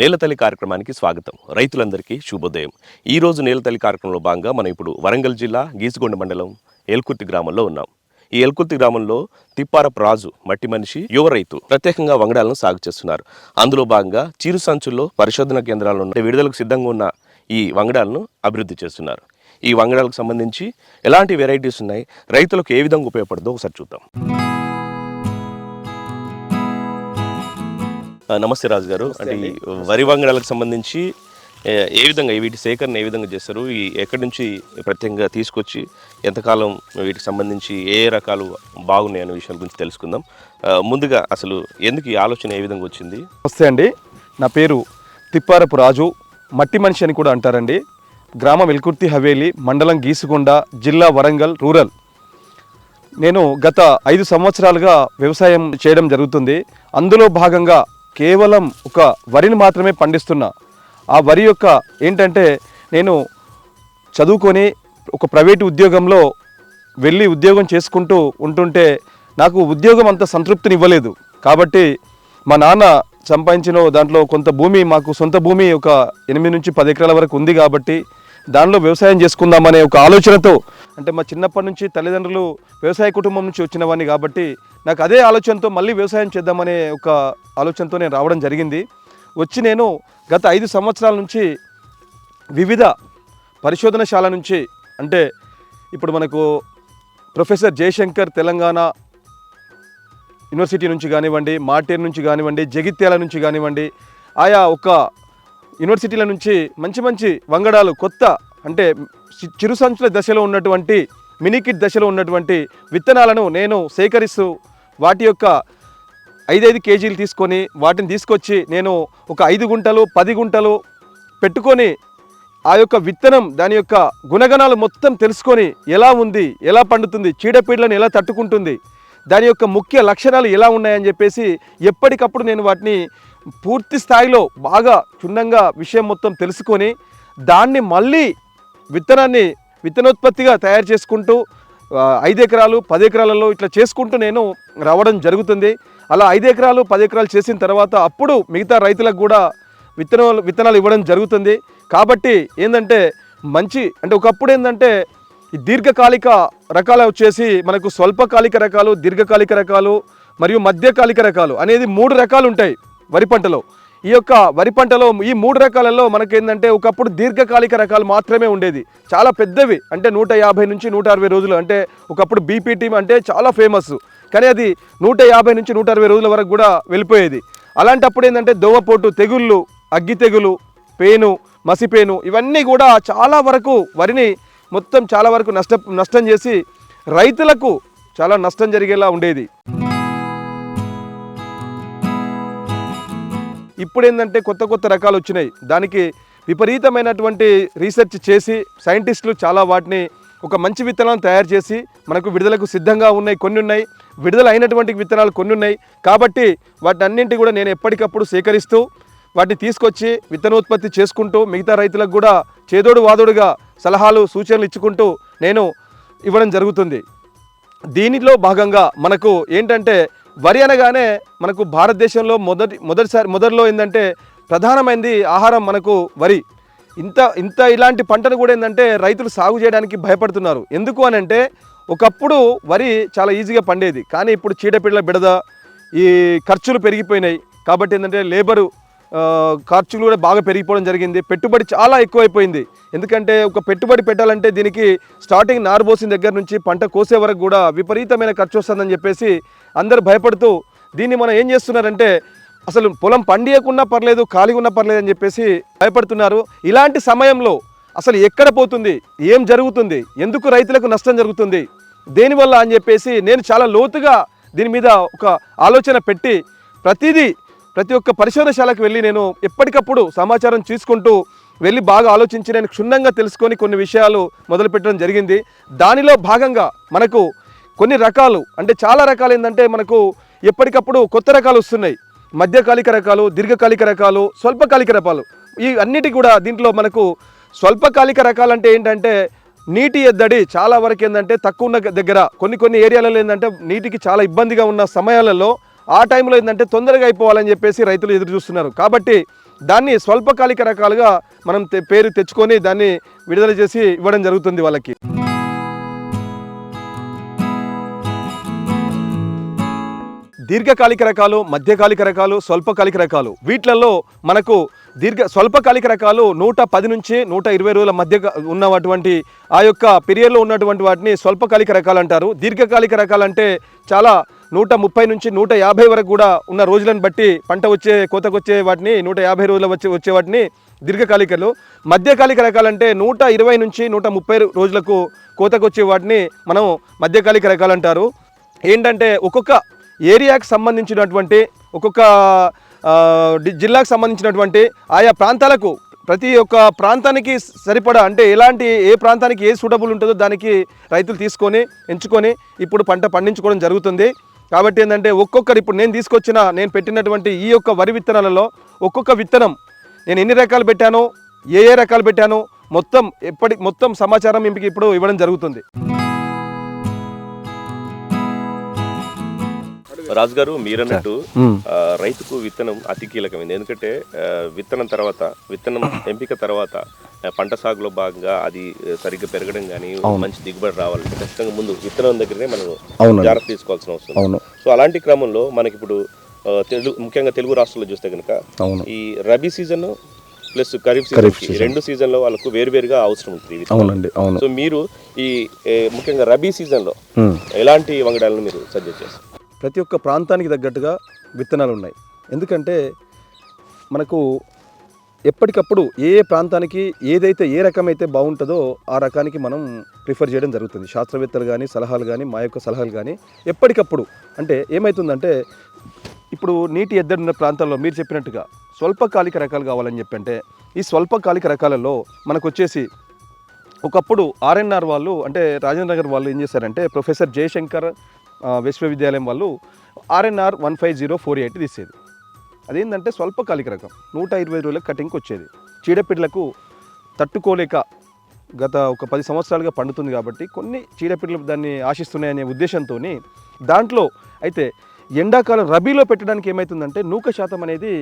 నేలతల్లి కార్యక్రమానికి స్వాగతం. రైతులందరికీ శుభోదయం. ఈ రోజు నేలతల్లి కార్యక్రమంలో భాగంగా మనం ఇప్పుడు వరంగల్ జిల్లా గీసుగొండ మండలం ఎల్కుర్తి గ్రామంలో ఉన్నాం. ఈ ఎల్కుర్తి గ్రామంలో తిప్పారపు రాజు మట్టి మనిషి యువ రైతు ప్రత్యేకంగా వంగడాలను సాగు చేస్తున్నారు. అందులో భాగంగా చిరు సంచుల్లో పరిశోధన కేంద్రాలు ఉన్న విడుదలకు సిద్ధంగా ఉన్న ఈ వంగడాలను అభివృద్ధి చేస్తున్నారు. ఈ వంగడాలకు సంబంధించి ఎలాంటి వెరైటీస్ ఉన్నాయి రైతులకు ఏ విధంగా ఉపయోగపడదో ఒకసారి చూద్దాం. నమస్తే రాజు గారు అంటే ఈ వరి వంగడాలకు సంబంధించి ఏ విధంగా వీటి సేకరణ ఏ విధంగా చేస్తారు ఈ ఎక్కడి నుంచి ప్రత్యేకంగా తీసుకొచ్చి ఎంతకాలం వీటికి సంబంధించి ఏ ఏ రకాలు బాగున్నాయి అనే విషయాల గురించి తెలుసుకుందాం. ముందుగా అసలు ఎందుకు ఈ ఆలోచన ఏ విధంగా వచ్చింది? నమస్తే అండి. నా పేరు తిప్పారపు రాజు. మట్టి మనిషి అని కూడా అంటారండి. గ్రామం ఎల్కుర్తి హవేలి మండలం గీసుకొండ జిల్లా వరంగల్ రూరల్. నేను గత ఐదు సంవత్సరాలుగా వ్యవసాయం చేయడం జరుగుతుంది. అందులో భాగంగా కేవలం ఒక వరిని మాత్రమే పండిస్తున్నా. ఆ వరి యొక్క ఏంటంటే నేను చదువుకొని ఒక ప్రైవేటు ఉద్యోగంలో వెళ్ళి ఉద్యోగం చేసుకుంటూ ఉంటుంటే నాకు ఉద్యోగం అంత సంతృప్తిని ఇవ్వలేదు కాబట్టి మా నాన్న సంపాదించిన దాంట్లో కొంత భూమి మాకు సొంత భూమి ఒక ఎనిమిది నుంచి పది ఎకరాల వరకు ఉంది కాబట్టి దానిలో వ్యవసాయం చేసుకుందామనే ఒక ఆలోచనతో అంటే మా చిన్నప్పటి నుంచి తల్లిదండ్రులు వ్యవసాయ కుటుంబం నుంచి వచ్చినవాడిని కాబట్టి నాకు అదే ఆలోచనతో మళ్ళీ వ్యవసాయం చేద్దామనే ఒక ఆలోచనతో నేను రావడం జరిగింది. వచ్చి నేను గత ఐదు సంవత్సరాల నుంచి వివిధ పరిశోధనశాల నుంచి అంటే ఇప్పుడు మనకు ప్రొఫెసర్ జయశంకర్ తెలంగాణ యూనివర్సిటీ నుంచి కానివ్వండి మాటేరు నుంచి కానివ్వండి జగిత్యాల నుంచి కానివ్వండి ఆయా ఒక యూనివర్సిటీల నుంచి మంచి మంచి వంగడాలు కొత్త అంటే చి- దశలో ఉన్నటువంటి మినికిట్ దశలో ఉన్నటువంటి విత్తనాలను నేను సేకరిస్తూ వాటి యొక్క ఐదైదు కేజీలు తీసుకొని వాటిని తీసుకొచ్చి నేను ఒక ఐదు గుంటలు పది గుంటలు పెట్టుకొని ఆ యొక్క విత్తనం దాని యొక్క గుణగణాలు మొత్తం తెలుసుకొని ఎలా ఉంది ఎలా పండుతుంది చీడపీడలను ఎలా తట్టుకుంటుంది దాని యొక్క ముఖ్య లక్షణాలు ఎలా ఉన్నాయని చెప్పేసి ఎప్పటికప్పుడు నేను వాటిని పూర్తి స్థాయిలో బాగా క్షుణ్ణంగా విషయం మొత్తం తెలుసుకొని దాన్ని మళ్ళీ విత్తనాన్ని విత్తనోత్పత్తిగా తయారు చేసుకుంటూ ఐదు ఎకరాలు పది ఎకరాలలో ఇట్లా చేసుకుంటూ నేను రావడం జరుగుతుంది. అలా ఐదు ఎకరాలు పది ఎకరాలు చేసిన తర్వాత అప్పుడు మిగతా రైతులకు కూడా విత్తనాలు విత్తనాలు ఇవ్వడం జరుగుతుంది. కాబట్టి ఏంటంటే మంచి అంటే ఒకప్పుడు ఏంటంటే ఈ దీర్ఘకాలిక రకాలు వచ్చేసి మనకు స్వల్పకాలిక రకాలు దీర్ఘకాలిక రకాలు మరియు మధ్యకాలిక రకాలు అనేది మూడు రకాలు ఉంటాయి వరి పంటలో. ఈ యొక్క వరి పంటలో ఈ మూడు రకాలలో మనకేంటంటే ఒకప్పుడు దీర్ఘకాలిక రకాలు మాత్రమే ఉండేది. చాలా పెద్దవి అంటే నూట యాభై నుంచి నూట అరవై రోజులు అంటే ఒకప్పుడు బీపీటీ అంటే చాలా ఫేమస్. కానీ అది నూట యాభై నుంచి నూట అరవై రోజుల వరకు కూడా వెళ్ళిపోయేది. అలాంటప్పుడు ఏంటంటే దోవపోటు తెగుళ్ళు అగ్గి తెగులు పేను మసిపేను ఇవన్నీ కూడా చాలా వరకు వరిని మొత్తం చాలా వరకు నష్ట నష్టం చేసి రైతులకు చాలా నష్టం జరిగేలా ఉండేది. ఇప్పుడు ఏంటంటే కొత్త కొత్త రకాలు వచ్చినాయి దానికి విపరీతమైనటువంటి రీసెర్చ్ చేసి సైంటిస్టులు చాలా వాటిని ఒక మంచి విత్తనాలను తయారు చేసి మనకు విడుదలకు సిద్ధంగా ఉన్నాయి కొన్ని ఉన్నాయి విడుదల అయినటువంటి విత్తనాలు కొన్ని ఉన్నాయి కాబట్టి వాటి అన్నింటి కూడా నేను ఎప్పటికప్పుడు సేకరిస్తూ వాటిని తీసుకొచ్చి విత్తనోత్పత్తి చేసుకుంటూ మిగతా రైతులకు కూడా చేదోడు వాదోడుగా సలహాలు సూచనలు ఇచ్చుకుంటూ నేను ఇవ్వడం జరుగుతుంది. దీనిలో భాగంగా మనకు ఏంటంటే వరి అనగానే మనకు భారతదేశంలో మొదటి మొదటిసారి మొదటిలో ఏంటంటే ప్రధానమైనది ఆహారం మనకు వరి. ఇంత ఇంత ఇలాంటి పంటను కూడా ఏంటంటే రైతులు సాగు చేయడానికి భయపడుతున్నారు. ఎందుకు అని అంటే ఒకప్పుడు వరి చాలా ఈజీగా పండేది. కానీ ఇప్పుడు చీడపీడల బిడద ఈ ఖర్చులు పెరిగిపోయినాయి. కాబట్టి ఏంటంటే లేబరు ఖర్చులు కూడా బాగా పెరిగిపోవడం జరిగింది. పెట్టుబడి చాలా ఎక్కువైపోయింది. ఎందుకంటే ఒక పెట్టుబడి పెట్టాలంటే దీనికి స్టార్టింగ్ నారుబోసిన దగ్గర నుంచి పంట కోసే వరకు కూడా విపరీతమైన ఖర్చు వస్తుందని చెప్పేసి అందరు భయపడుతూ దీన్ని మనం ఏం చేస్తున్నారంటే అసలు పొలం పండియకున్నా పర్లేదు ఖాళీగా ఉన్నా పర్లేదు అని చెప్పేసి భయపడుతున్నారు. ఇలాంటి సమయంలో అసలు ఎక్కడ పోతుంది? ఏం జరుగుతుంది? ఎందుకు రైతులకు నష్టం జరుగుతుంది? దేనివల్ల అని చెప్పేసి నేను చాలా లోతుగా దీని మీద ఒక ఆలోచన పెట్టి ప్రతిదీ ప్రతి ఒక్క పరిశోధనశాలకు వెళ్ళి నేను ఎప్పటికప్పుడు సమాచారం తీసుకుంటూ వెళ్ళి బాగా ఆలోచించి నేను క్షుణ్ణంగా తెలుసుకొని కొన్ని విషయాలు మొదలుపెట్టడం జరిగింది. దానిలో భాగంగా మనకు కొన్ని రకాలు అంటే చాలా రకాలు ఏంటంటే మనకు ఎప్పటికప్పుడు కొత్త రకాలు వస్తున్నాయి. మధ్యకాలిక రకాలు దీర్ఘకాలిక రకాలు స్వల్పకాలిక రకాలు. ఈ అన్నిటి కూడా దీంట్లో మనకు స్వల్పకాలిక రకాలు అంటే ఏంటంటే నీటి ఎద్దడి చాలా వరకు ఏంటంటే తక్కువ ఉన్న దగ్గర కొన్ని కొన్ని ఏరియాలలో ఏంటంటే నీటికి చాలా ఇబ్బందిగా ఉన్న సమయాలలో ఆ టైంలో ఏంటంటే తొందరగా అయిపోవాలని చెప్పేసి రైతులు ఎదురు చూస్తున్నారు. కాబట్టి దాన్ని స్వల్పకాలిక రకాలుగా మనం తె- పేరు తెచ్చుకొని దాన్ని విడుదల చేసి ఇవ్వడం జరుగుతుంది వాళ్ళకి. దీర్ఘకాలిక రకాలు మధ్యకాలిక రకాలు స్వల్పకాలిక రకాలు. వీటిలలో మనకు దీర్ఘ స్వల్పకాలిక రకాలు నూట పది నుంచి నూట ఇరవై రోజుల మధ్య ఉన్నటువంటి ఆ యొక్క పీరియడ్లో ఉన్నటువంటి వాటిని స్వల్పకాలిక రకాలు అంటారు. దీర్ఘకాలిక రకాలంటే చాలా నూట ముప్పై నుంచి నూట యాభై వరకు కూడా ఉన్న రోజులను బట్టి పంట వచ్చే కోతకొచ్చే వాటిని నూట యాభై రోజుల వచ్చే వచ్చే వాటిని దీర్ఘకాలికలు. మధ్యకాలిక రకాలంటే నూట ఇరవై నుంచి నూట ముప్పై రోజులకు కోతకొచ్చే వాటిని మనం మధ్యకాలిక రకాలు అంటారు. ఏంటంటే ఒక్కొక్క ఏరియాకి సంబంధించినటువంటి ఒక్కొక్క జిల్లాకు సంబంధించినటువంటి ఆయా ప్రాంతాలకు ప్రతి ఒక్క ప్రాంతానికి సరిపడా అంటే ఎలాంటి ఏ ప్రాంతానికి ఏ సూటబుల్ ఉంటుందో దానికి రైతులు తీసుకొని ఎంచుకొని ఇప్పుడు పంట పండించుకోవడం జరుగుతుంది. కాబట్టి ఏంటంటే ఒక్కొక్కరు ఇప్పుడు నేను తీసుకొచ్చిన నేను పెట్టినటువంటి ఈ యొక్క వరి విత్తనాలలో ఒక్కొక్క విత్తనం నేను ఎన్ని రకాలు పెట్టానో ఏ ఏ రకాలు పెట్టానో మొత్తం ఎప్పటి మొత్తం సమాచారం మీకు ఇప్పుడు ఇవ్వడం జరుగుతుంది. రాజు గారు మీరన్నట్టు రైతుకు విత్తనం అతి కీలకమైంది. ఎందుకంటే విత్తనం తర్వాత విత్తనం ఎంపిక తర్వాత పంట సాగులో భాగంగా అది సరిగ్గా పెరగడం కానీ మంచి దిగుబడి రావాలంటే ఖచ్చితంగా ముందు విత్తనం దగ్గరనే మనం. జాగ్రత్త తీసుకోవాల్సిన అవసరం. అవును. సో అలాంటి క్రమంలో మనకి ఇప్పుడు తెలుగు ముఖ్యంగా తెలుగు రాష్ట్రాల్లో చూస్తే కనుక ఈ rabi season plus kharif season. రెండు సీజన్లో వాళ్ళకు వేరువేరుగా అవసరం ఉంటుంది. అవునండి అవును. సో మీరు ఈ ముఖ్యంగా రబీ సీజన్లో. ఎలాంటి వంగడాలను మీరు సజెస్ట్ చేస్తారు? ప్రతి ఒక్క ప్రాంతానికి తగ్గట్టుగా విత్తనాలు ఉన్నాయి. ఎందుకంటే మనకు ఎప్పటికప్పుడు ఏ ప్రాంతానికి ఏదైతే ఏ రకమైతే బాగుంటుందో ఆ రకానికి మనం ప్రిఫర్ చేయడం జరుగుతుంది. శాస్త్రవేత్తలు కానీ సలహాలు కానీ మా యొక్క సలహాలు కానీ ఎప్పటికప్పుడు అంటే ఏమవుతుందంటే ఇప్పుడు నీటి ఎద్దడి ఉన్న ప్రాంతాల్లో మీరు చెప్పినట్టుగా స్వల్పకాలిక రకాలు కావాలని చెప్పి అంటే ఈ స్వల్పకాలిక రకాలలో మనకు వచ్చేసి ఒకప్పుడు ఆర్ఎన్ఆర్ వాళ్ళు అంటే రాజేంద్ర నగర్ వాళ్ళు ఏం చేశారంటే ప్రొఫెసర్ జయశంకర్ విశ్వవిద్యాలయం వాళ్ళు RNR one five zero four eight తీసేది. అదేంటంటే స్వల్పకాలిక రకం నూట ఇరవై రోజులకు కటింగ్కి వచ్చేది. చీడపిడ్లకు తట్టుకోలేక గత ఒక పది సంవత్సరాలుగా పండుతుంది కాబట్టి కొన్ని చీడపిడ్లు దాన్ని ఆశిస్తున్నాయనే ఉద్దేశంతో దాంట్లో అయితే ఎండాకాలం రబీలో పెట్టడానికి ఏమవుతుందంటే నూక శాతం అనేది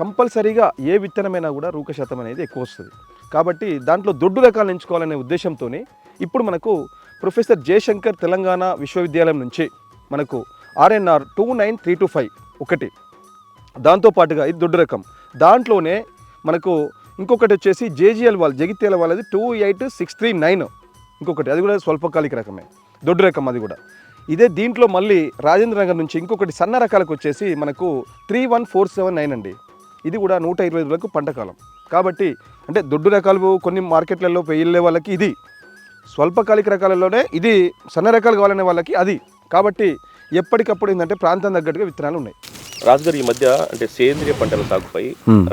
కంపల్సరీగా ఏ విత్తనమైనా కూడా రూక శాతం అనేది ఎక్కువ వస్తుంది. కాబట్టి దాంట్లో దొడ్డు రకాలు ఎంచుకోవాలనే ఉద్దేశంతో ఇప్పుడు మనకు ప్రొఫెసర్ జయశంకర్ తెలంగాణ విశ్వవిద్యాలయం నుంచి మనకు RNR two nine three two five ఒకటి. దాంతోపాటుగా ఇది దొడ్డు రకం. దాంట్లోనే మనకు ఇంకొకటి వచ్చేసి జేజీఎల్ వాళ్ళు జగిత్యాల వాళ్ళది two eight six three nine ఇంకొకటి. అది కూడా స్వల్పకాలిక రకమే. దొడ్డు రకం అది కూడా. ఇదే దీంట్లో మళ్ళీ రాజేంద్ర నగర్ నుంచి ఇంకొకటి సన్న రకాలకు వచ్చేసి మనకు three one four seven nine అండి. ఇది కూడా నూట ఇరవై ఐదు వరకు పంట కాలం. కాబట్టి అంటే దొడ్డు రకాలు కొన్ని మార్కెట్లలో వెళ్ళే వాళ్ళకి ఇది. స్వల్పకాలిక రకాలలోనే ఇది సన్న రకాలు కావాలనే వాళ్ళకి అది. కాబట్టి ఎప్పటికప్పుడు ఏంటంటే ప్రాంతం తగ్గట్టుగా విత్తనాలు ఉన్నాయి. రాజుగారు ఈ మధ్య అంటే సేంద్రియ పంటల సాగుపై.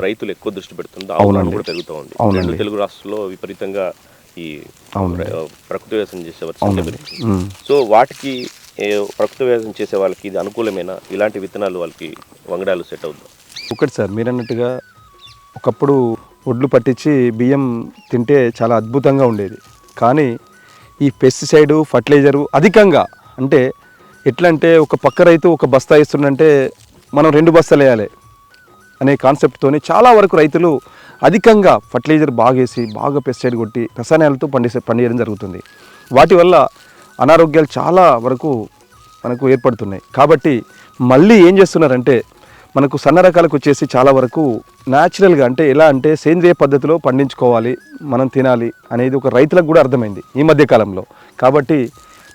రైతులు ఎక్కువ దృష్టి పెడుతుంది అవగాహన కూడా పెరుగుతూ ఉంది. రెండు తెలుగు రాష్ట్రాల్లో విపరీతంగా ఈ ప్రకృతి వ్యవసాయం చేసేవారు పెరుగుతుంది. సో వాటికి ప్రకృతి వ్యవసాయం చేసే వాళ్ళకి ఇది అనుకూలమైన? ఇలాంటి విత్తనాలు వాళ్ళకి వంగడాలు సెట్ అవుతుంది ఒకటి సార్ మీరు అన్నట్టుగా ఒకప్పుడు ఒడ్లు పట్టించి బియ్యం తింటే చాలా అద్భుతంగా ఉండేది. కానీ ఈ పెస్టిసైడ్ ఫర్టిలైజరు అధికంగా అంటే ఎట్లా అంటే ఒక పక్క రైతు ఒక బస్తా ఇస్తుందంటే మనం రెండు బస్తాలు వేయాలి అనే కాన్సెప్ట్తోనే చాలా వరకు రైతులు అధికంగా ఫర్టిలైజర్ బాగా వేసి బాగా పెస్టిసైడ్ కొట్టి రసాయనాలతో పండిసే పండియడం జరుగుతుంది. వాటి వల్ల అనారోగ్యాలు చాలా వరకు మనకు ఏర్పడుతున్నాయి. కాబట్టి మళ్ళీ ఏం చేస్తున్నారంటే మనకు సన్న రకాలకు వచ్చేసి చాలా వరకు న్యాచురల్గా అంటే ఎలా అంటే సేంద్రియ పద్ధతిలో పండించుకోవాలి మనం తినాలి అనేది ఒక రైతులకు కూడా అర్థమైంది ఈ మధ్య కాలంలో. కాబట్టి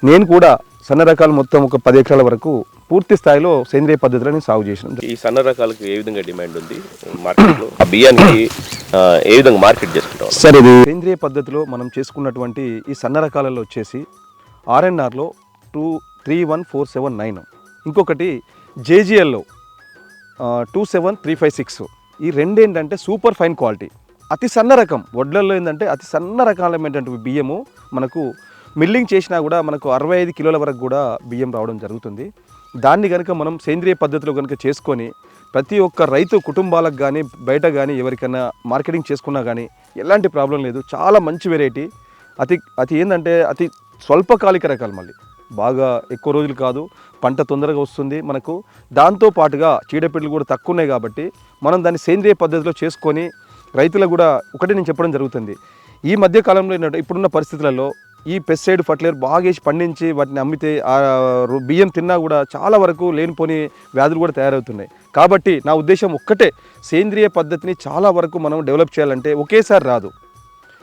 నేను కూడా సన్న రకాలు మొత్తం ఒక పది ఎకరాల వరకు పూర్తి స్థాయిలో సేంద్రియ పద్ధతిలో నేను సాగు చేసిన. ఈ సన్న రకాలకు ఏ విధంగా డిమాండ్ ఉంది? మార్కెట్లో ఆ బియ్యానికి ఏ విధంగా మార్కెట్ చేసుకుంటాం? సరే ఇది సేంద్రియ పద్ధతిలో మనం చేసుకున్నటువంటి ఈ సన్న రకాలలో వచ్చేసి ఆర్ఎన్ఆర్లో two three one four seven nine. ఇంకొకటి జేజిఎల్లో two seven three five six. ఈ రెండు ఏంటంటే సూపర్ ఫైన్ క్వాలిటీ. అతి సన్న రకం. వడ్లల్లో ఏంటంటే అతి సన్న రకాలైనటువంటి బియ్యము మనకు మిల్లింగ్ చేసినా కూడా మనకు అరవై ఐదు కిలోల వరకు కూడా బియ్యం రావడం జరుగుతుంది. దాన్ని కనుక మనం సేంద్రియ పద్ధతిలో కనుక చేసుకొని ప్రతి ఒక్క రైతు కుటుంబాలకు కానీ బయట కానీ ఎవరికైనా మార్కెటింగ్ చేసుకున్నా కానీ ఎలాంటి ప్రాబ్లం లేదు. చాలా మంచి వెరైటీ. అతి అతి ఏంటంటే అతి స్వల్పకాలిక రకాలు మళ్ళీ. బాగా ఎక్కువ రోజులు కాదు. పంట తొందరగా వస్తుంది మనకు. దాంతో పాటుగా చీడపీడలు కూడా తక్కువ ఉన్నాయి కాబట్టి మనం దాన్ని సేంద్రియ పద్ధతిలో చేసుకొని రైతులకు కూడా ఒకటి నేను చెప్పడం జరుగుతుంది. ఈ మధ్య కాలంలో ఏంటంటే ఇప్పుడున్న పరిస్థితులలో ఈ పెస్టిసైడ్ ఫర్టిలైజర్ బాగా వేసి పండించి వాటిని అమ్మితే ఆ బియ్యం తిన్నా కూడా చాలా వరకు లేనిపోని వ్యాధులు కూడా తయారవుతున్నాయి. కాబట్టి నా ఉద్దేశం ఒక్కటే సేంద్రియ పద్ధతిని చాలా వరకు మనం డెవలప్ చేయాలంటే ఒకేసారి రాదు.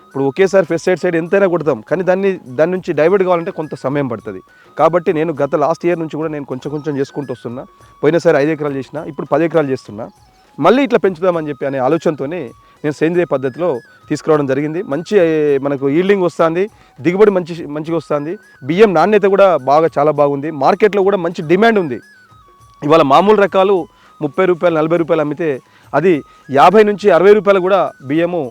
ఇప్పుడు ఒకేసారి పెస్టిసైడ్ సైడ్ ఎంతైనా కొడతాం కానీ దాన్ని దాని నుంచి డైవర్ట్ కావాలంటే కొంత సమయం పడుతుంది. కాబట్టి నేను గత లాస్ట్ ఇయర్ నుంచి కూడా నేను కొంచెం కొంచెం చేసుకుంటూ వస్తున్నా. పోయినసారి ఐదు ఎకరాలు చేసిన ఇప్పుడు పది ఎకరాలు చేస్తున్నా. మళ్ళీ ఇట్లా పెంచుదామని చెప్పి అనే ఆలోచనతోనే నేను సేంద్రియ పద్ధతిలో తీసుకురావడం జరిగింది. మంచి మనకు ఈల్డింగ్ వస్తుంది దిగుబడి మంచి మంచిగా వస్తుంది. బియ్యం నాణ్యత కూడా బాగా చాలా బాగుంది. మార్కెట్లో కూడా మంచి డిమాండ్ ఉంది. ఇవాళ మామూలు రకాలు ముప్పై రూపాయలు నలభై రూపాయలు అమ్మితే అది యాభై నుంచి అరవై రూపాయలు కూడా బియ్యము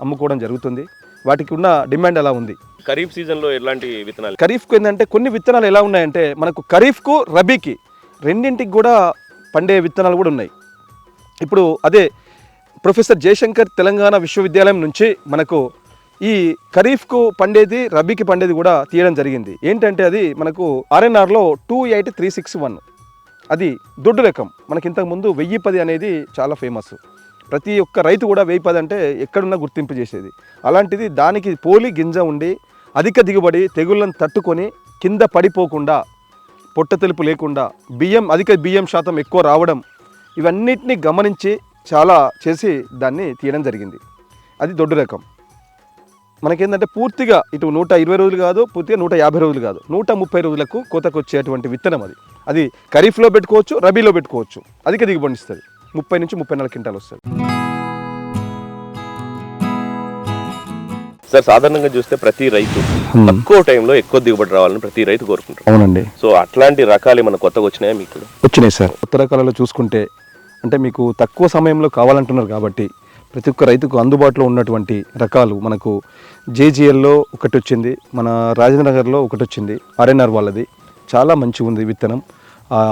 అమ్ముకోవడం జరుగుతుంది. వాటికి ఉన్న డిమాండ్ అలా ఉంది? ఖరీఫ్ సీజన్లో ఎలాంటి విత్తనాలు? ఖరీఫ్కు ఏంటంటే కొన్ని విత్తనాలు ఎలా ఉన్నాయంటే మనకు ఖరీఫ్కు రబీకి రెండింటికి కూడా పండే విత్తనాలు కూడా ఉన్నాయి. ఇప్పుడు అదే ప్రొఫెసర్ జయశంకర్ తెలంగాణ విశ్వవిద్యాలయం నుంచి మనకు ఈ ఖరీఫ్కు పండేది రబీకి పండేది కూడా తీయడం జరిగింది. ఏంటంటే అది మనకు ఆర్ఎన్ఆర్లో two eight three six one. అది దొడ్డు రకం. మనకి ఇంతకుముందు వెయ్యి పది అనేది చాలా ఫేమస్. ప్రతి ఒక్క రైతు కూడా వెయ్యి పది అంటే ఎక్కడున్నా గుర్తింపు చేసేది. అలాంటిది దానికి పోలి గింజ ఉండి అధిక దిగుబడి తెగుళ్ళను తట్టుకొని కింద పడిపోకుండా పొట్ట తెలుపు లేకుండా బియ్యం అధిక బియ్యం శాతం ఎక్కువ రావడం ఇవన్నిటిని గమనించి చాలా చేసి దాన్ని తీయడం జరిగింది. అది దొడ్డు రకం. మనకేంటంటే పూర్తిగా ఇటు నూట ఇరవై రోజులు కాదు పూర్తిగా నూట యాభై రోజులు కాదు నూట ముప్పై రోజులకు కోతకు వచ్చేటువంటి విత్తనం అది. అది ఖరీఫ్లో పెట్టుకోవచ్చు రబీలో పెట్టుకోవచ్చు. అధిక దిగుబడి ఇస్తుంది. ముప్పై నుంచి ముప్పై నాలుగు క్వింటాలు వస్తుంది. సార్ సాధారణంగా చూస్తే ప్రతి రైతు తక్కువ టైంలో ఎక్కువ దిగుబడి రావాలని ప్రతి రైతు కోరుకుంటారు అవునండి. సో అట్లాంటి రకాలు ఏమైనా కొత్తగా వచ్చినాయా మీకు? వచ్చినాయి సార్. కొత్త రకాలలో చూసుకుంటే అంటే మీకు తక్కువ సమయంలో కావాలంటున్నారు కాబట్టి ప్రతి ఒక్క రైతుకు అందుబాటులో ఉన్నటువంటి రకాలు మనకు జేజీఎల్లో ఒకటి వచ్చింది మన రాజేంద్ర నగర్లో ఒకటి వచ్చింది ఆర్ఎన్ఆర్ వాళ్ళది. చాలా మంచిగా ఉంది విత్తనం.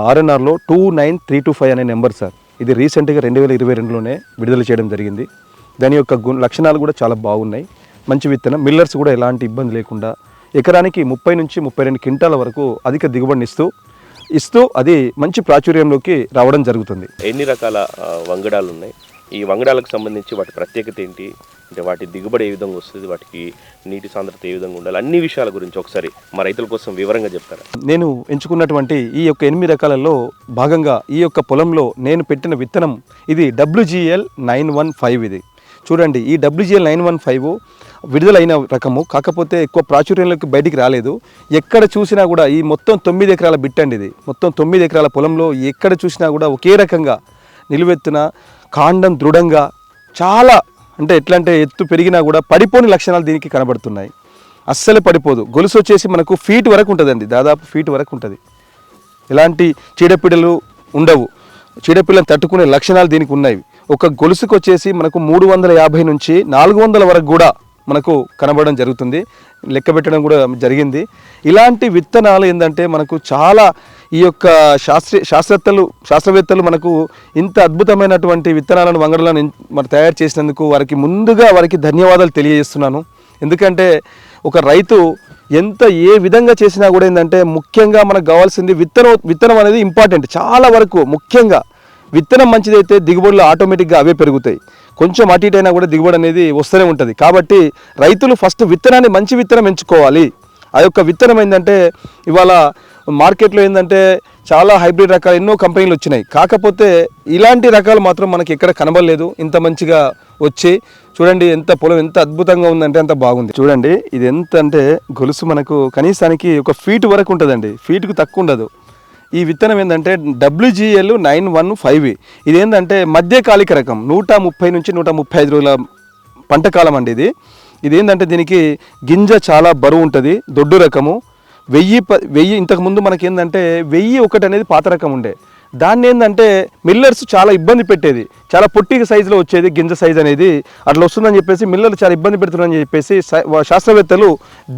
ఆర్ఎన్ఆర్లో two nine three two five అనే నెంబర్ సార్. ఇది రీసెంట్గా రెండు వేల ఇరవై రెండులోనే విడుదల చేయడం జరిగింది. దాని యొక్క గు లక్షణాలు కూడా చాలా బాగున్నాయి. మంచి విత్తనం. మిల్లర్స్ కూడా ఎలాంటి ఇబ్బంది లేకుండా ఎకరానికి ముప్పై నుంచి ముప్పై రెండు క్వింటాల వరకు అధిక దిగుబడినిస్తూ ఇస్తూ అది మంచి ప్రాచుర్యంలోకి రావడం జరుగుతుంది. ఎన్ని రకాల వంగడాలు ఉన్నాయి ఈ వంగడాలకు సంబంధించి వాటి ప్రత్యేకత ఏంటి? అంటే వాటి దిగుబడి ఏ విధంగా వస్తుంది? వాటికి నీటి సాంద్రత ఏ విధంగా ఉండాలి? అన్ని విషయాల గురించి ఒకసారి మా రైతుల కోసం వివరంగా చెప్తారా? నేను ఎంచుకున్నటువంటి ఈ యొక్క ఎనిమిది రకాలలో భాగంగా ఈ యొక్క పొలంలో నేను పెట్టిన విత్తనం ఇది డబ్ల్యూజిఎల్ నైన్ వన్ ఫైవ్ ఇది. చూడండి ఈ డబ్ల్యూజిఎల్ నైన్ వన్ ఫైవ్ విడుదలైన రకము. కాకపోతే ఎక్కువ ప్రాచుర్యంలోకి బయటికి రాలేదు. ఎక్కడ చూసినా కూడా ఈ మొత్తం తొమ్మిది ఎకరాల బిట్ అండి ఇది. మొత్తం తొమ్మిది ఎకరాల పొలంలో ఎక్కడ చూసినా కూడా ఒకే రకంగా నిలువెత్తున కాండం దృఢంగా చాలా అంటే ఎట్లా అంటే ఎత్తు పెరిగినా కూడా పడిపోని లక్షణాలు దీనికి కనబడుతున్నాయి. అస్సలు పడిపోదు. గొలుసు వచ్చేసి మనకు ఫీట్ వరకు ఉంటుందండి. దాదాపు ఫీట్ వరకు ఉంటుంది. ఎలాంటి చీడపీడలు ఉండవు. చీడపీడలను తట్టుకునే లక్షణాలు దీనికి ఉన్నాయి. ఒక గొలుసుకు వచ్చేసి మనకు మూడు వందల యాభై నుంచి నాలుగు వందల వరకు కూడా మనకు కనబడడం జరుగుతుంది. లెక్క పెట్టడం కూడా జరిగింది. ఇలాంటి విత్తనాలు ఏంటంటే మనకు చాలా ఈ యొక్క శాస్త్రీ శాస్త్రవేత్తలు శాస్త్రవేత్తలు మనకు ఇంత అద్భుతమైనటువంటి విత్తనాలను వంగడలను మనం తయారు చేసినందుకు వారికి ముందుగా వారికి ధన్యవాదాలు తెలియజేస్తున్నాను. ఎందుకంటే ఒక రైతు ఎంత ఏ విధంగా చేసినా కూడా ఏంటంటే ముఖ్యంగా మనకు కావాల్సింది విత్తనం విత్తనం అనేది ఇంపార్టెంట్. చాలా వరకు ముఖ్యంగా విత్తనం మంచిదైతే దిగుబడులు ఆటోమేటిక్గా అవే పెరుగుతాయి. కొంచెం అటు ఇటు అయినా కూడా దిగుబడి అనేది వస్తూనే ఉంటుంది. కాబట్టి రైతులు ఫస్ట్ విత్తనాన్ని మంచి విత్తనం ఎంచుకోవాలి. ఆ యొక్క విత్తనం ఏంటంటే ఇవాళ మార్కెట్లో ఏంటంటే చాలా హైబ్రిడ్ రకాలు ఎన్నో కంపెనీలు వచ్చినాయి. కాకపోతే ఇలాంటి రకాలు మాత్రం మనకి ఎక్కడ కనబడలేదు. ఇంత మంచిగా వచ్చి చూడండి ఎంత పొలం ఎంత అద్భుతంగా ఉందంటే అంత బాగుంది. చూడండి ఇది ఎంత అంటే గొలుసు మనకు కనీసానికి ఒక ఫీట్ వరకు ఉంటుందండి. ఫీట్కు తక్కువ ఉండదు. ఈ విత్తనం ఏంటంటే డబ్ల్యూజిఎల్ నైన్ వన్ ఫైవ్. ఇది ఏంటంటే మధ్యకాలిక రకం నూట ముప్పై నుంచి నూట ముప్పై ఐదు రోజుల పంట కాలం అండి ఇది. ఇది ఏంటంటే దీనికి గింజ చాలా బరువు ఉంటుంది దొడ్డు రకము. వెయ్యి ప వెయ్యి ఇంతకుముందు మనకి ఏంటంటే వెయ్యి ఒకటి అనేది పాత రకం ఉండే. దాన్ని ఏంటంటే మిల్లర్స్ చాలా ఇబ్బంది పెట్టేది. చాలా పొట్టి సైజులో వచ్చేది గింజ సైజ్ అనేది. అట్లా వస్తుందని చెప్పేసి మిల్లర్లు చాలా ఇబ్బంది పెడుతున్నారని చెప్పేసి శాస్త్రవేత్తలు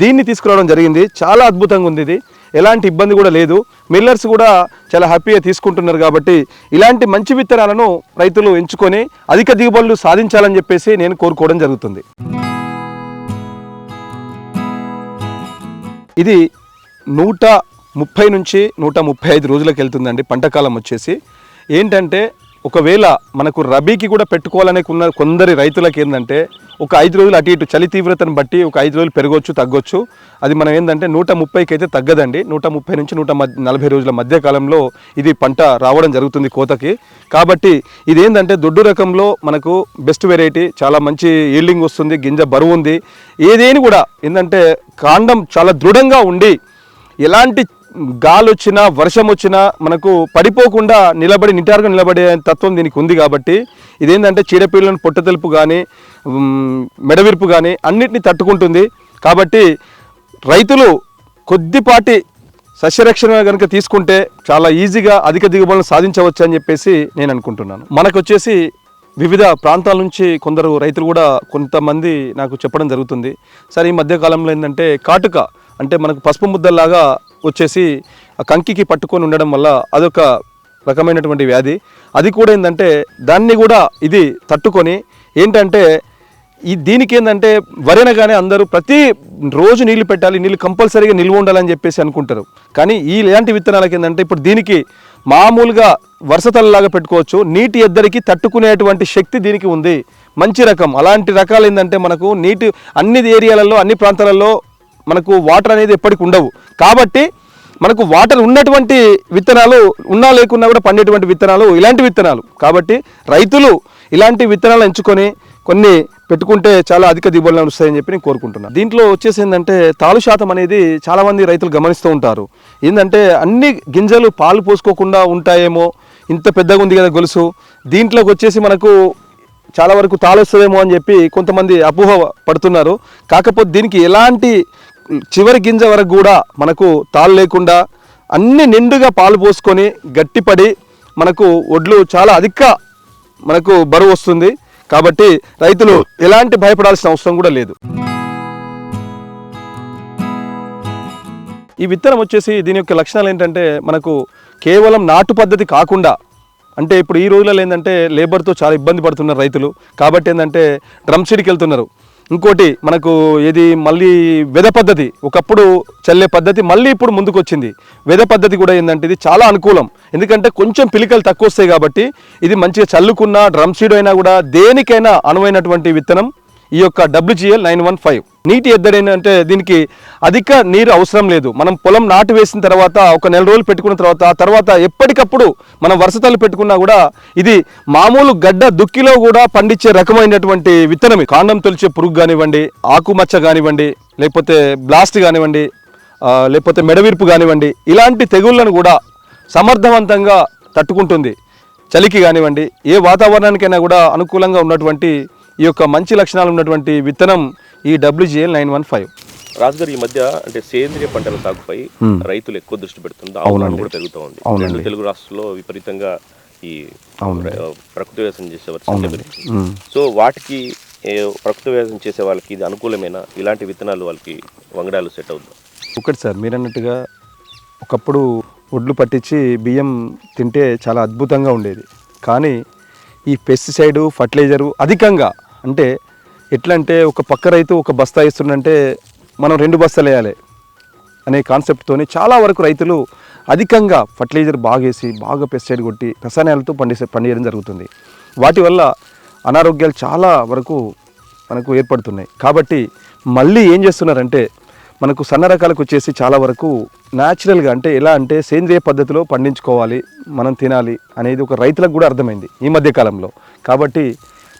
దీన్ని తీసుకురావడం జరిగింది. చాలా అద్భుతంగా ఉంది ఇది. ఎలాంటి ఇబ్బంది కూడా లేదు. మిల్లర్స్ కూడా చాలా హ్యాపీగా తీసుకుంటున్నారు కాబట్టి ఇలాంటి మంచి విత్తనాలను రైతులు ఎంచుకొని అధిక దిగుబడులు సాధించాలని చెప్పేసి నేను కోరుకోవడం జరుగుతుంది. ఇది నూట ముప్పై నుంచి నూట ముప్పై ఐదు రోజులకు వెళ్తుందండి పంట కాలం వచ్చేసి. ఏంటంటే ఒకవేళ మనకు రబీకి కూడా పెట్టుకోవాలనే కొన్న కొందరి రైతులకు ఏంటంటే ఒక ఐదు రోజులు అటు ఇటు చలి తీవ్రతను బట్టి ఒక ఐదు రోజులు పెరగొచ్చు తగ్గొచ్చు. అది మనం ఏంటంటే నూట ముప్పైకి అయితే తగ్గదండి. నూట ముప్పై నుంచి నూట నలభై రోజుల మధ్య కాలంలో ఇది పంట రావడం జరుగుతుంది కోతకి. కాబట్టి ఇది ఏంటంటే దొడ్డు రకంలో మనకు బెస్ట్ వెరైటీ చాలా మంచి ఈల్డింగ్ వస్తుంది గింజ బరువు ఉంది. ఏదేని కూడా ఏంటంటే కాండం చాలా దృఢంగా ఉండి ఎలాంటి గాలి వచ్చినా వర్షం వచ్చినా మనకు పడిపోకుండా నిలబడి నిటారుగా నిలబడే తత్వం దీనికి ఉంది కాబట్టి ఇదేంటంటే చీడపీడలను పొట్టతెలుపు కానీ మెడవిరుపు కానీ అన్నిటిని తట్టుకుంటుంది. కాబట్టి రైతులు కొద్దిపాటి సస్యరక్షణ కనుక తీసుకుంటే చాలా ఈజీగా అధిక దిగుబడులను సాధించవచ్చు అని చెప్పేసి నేను అనుకుంటున్నాను. మనకు వచ్చేసి వివిధ ప్రాంతాల నుంచి కొందరు రైతులు కూడా కొంతమంది నాకు చెప్పడం జరుగుతుంది. సరే ఈ మధ్యకాలంలో ఏంటంటే కాటుక అంటే మనకు పసుపు ముద్దల్లాగా వచ్చేసి కంకికి పట్టుకొని ఉండడం వల్ల అదొక రకమైనటువంటి వ్యాధి. అది కూడా ఏంటంటే దాన్ని కూడా ఇది తట్టుకొని ఏంటంటే ఈ దీనికి ఏంటంటే వరినగానే అందరూ ప్రతి రోజు నీళ్ళు పెట్టాలి నీళ్ళు కంపల్సరీగా నిల్వ ఉండాలని చెప్పేసి అనుకుంటారు. కానీ ఈ ఇలాంటి విత్తనాలకి ఏంటంటే ఇప్పుడు దీనికి మామూలుగా వరుసతలలాగా పెట్టుకోవచ్చు. నీటి ఎద్దరికి తట్టుకునేటువంటి శక్తి దీనికి ఉంది. మంచి రకం. అలాంటి రకాలు ఏంటంటే మనకు నీటి అన్ని ఏరియాలలో అన్ని ప్రాంతాలలో మనకు వాటర్ అనేది ఎప్పటికి ఉండవు. కాబట్టి మనకు వాటర్ ఉన్నటువంటి విత్తనాలు ఉన్నా లేకున్నా కూడా పండేటువంటి విత్తనాలు ఇలాంటి విత్తనాలు. కాబట్టి రైతులు ఇలాంటి విత్తనాలు ఎంచుకొని కొన్ని పెట్టుకుంటే చాలా అధిక దిగుబడులు వస్తాయని చెప్పి నేను కోరుకుంటున్నాను దీంట్లో వచ్చేసి ఏంటంటే తాలు శాతం అనేది చాలామంది రైతులు గమనిస్తూ ఉంటారు. ఏంటంటే అన్ని గింజలు పాలు పోసుకోకుండా ఉంటాయేమో ఇంత పెద్దగా ఉంది కదా గొలుసు. దీంట్లోకి వచ్చేసి మనకు చాలా వరకు తాళొస్తుందేమో అని చెప్పి కొంతమంది అపోహ పడుతున్నారు. కాకపోతే దీనికి ఎలాంటి చివరి గింజ వరకు కూడా మనకు తాళ్ళు లేకుండా అన్ని నిండుగా పాలు పోసుకొని గట్టిపడి మనకు ఒడ్లు చాలా అధిక మనకు బరువు వస్తుంది. కాబట్టి రైతులు ఎలాంటి భయపడాల్సిన అవసరం కూడా లేదు. ఈ విత్తనం వచ్చేసి దీని యొక్క లక్షణాలు ఏంటంటే మనకు కేవలం నాటు పద్ధతి కాకుండా అంటే ఇప్పుడు ఈ రోజులలో ఏంటంటే లేబర్తో చాలా ఇబ్బంది పడుతున్నారు రైతులు. కాబట్టి ఏంటంటే డ్రమ్ సీడ్కి వెళ్తున్నారు. ఇంకోటి మనకు ఏది మళ్ళీ వెద పద్ధతి. ఒకప్పుడు చల్లే పద్ధతి మళ్ళీ ఇప్పుడు ముందుకు వచ్చింది వెద పద్ధతి కూడా ఏంటంటే ఇది చాలా అనుకూలం. ఎందుకంటే కొంచెం పిలికలు తక్కువ వస్తాయి కాబట్టి ఇది మంచిగా చల్లుకున్న డ్రమ్ సీడ్ అయినా కూడా దేనికైనా అనువైనటువంటి విత్తనం ఈ యొక్క డబ్ల్యూజిఎల్ నైన్ వన్ ఫైవ్. నీటి ఎద్దడి అంటే దీనికి అధిక నీరు అవసరం లేదు. మనం పొలం నాటు వేసిన తర్వాత ఒక నెల రోజులు పెట్టుకున్న తర్వాత ఆ తర్వాత ఎప్పటికప్పుడు మనం వరుసతలు పెట్టుకున్నా కూడా ఇది మామూలు గడ్డ దుక్కిలో కూడా పండించే రకమైనటువంటి విత్తనం కాండం తొలిచే పురుగు కానివ్వండి ఆకుమచ్చ కానివ్వండి లేకపోతే బ్లాస్ట్ కానివ్వండి లేకపోతే మెడవిర్పు కానివ్వండి ఇలాంటి తెగుళ్ళను కూడా సమర్థవంతంగా తట్టుకుంటుంది. చలికి కానివ్వండి ఏ వాతావరణానికైనా కూడా అనుకూలంగా ఉన్నటువంటి ఈ యొక్క మంచి లక్షణాలు ఉన్నటువంటి విత్తనం ఈ డబ్ల్యూజిఎల్ నైన్ వన్ ఫైవ్. రాజుగారు ఈ మధ్య అంటే సేంద్రియ పంటల సాగుపై రైతులు ఎక్కువ దృష్టి పెడుతుంది ఆవులను కూడా పెరుగుతూ ఉంది. తెలుగు రాష్ట్రాల్లో విపరీతంగా ఈ ప్ర- ప్రకృతి వ్యవసాయం చేసేవారు సో వాటికి ప్రకృతి వ్యవసాయం చేసే వాళ్ళకి ఇది అనుకూలమైన? ఇలాంటి విత్తనాలు వాళ్ళకి వంగడాలు సెట్ అవుతుంది ఒకటి సార్ మీరు అన్నట్టుగా ఒకప్పుడు ఒడ్లు పట్టించి బియ్యం తింటే చాలా అద్భుతంగా ఉండేది. కానీ ఈ పెస్టిసైడ్ ఫర్టిలైజరు అధికంగా అంటే ఎట్లా అంటే ఒక పక్క రైతు ఒక బస్తా ఇస్తుండంటే మనం రెండు బస్తాలు వేయాలి అనే కాన్సెప్ట్తోని చాలా వరకు రైతులు అధికంగా ఫర్టిలైజర్ బాగా వేసి బాగా పెస్టిసైడ్ కొట్టి రసాయనాలతో పండిసే పండియడం జరుగుతుంది. వాటి వల్ల అనారోగ్యాలు చాలా వరకు మనకు ఏర్పడుతున్నాయి. కాబట్టి మళ్ళీ ఏం చేస్తున్నారంటే మనకు సన్న రకాలకు వచ్చేసి చాలా వరకు న్యాచురల్గా అంటే ఎలా అంటే సేంద్రియ పద్ధతిలో పండించుకోవాలి మనం తినాలి అనేది ఒక రైతులకు కూడా అర్థమైంది ఈ మధ్యకాలంలో. కాబట్టి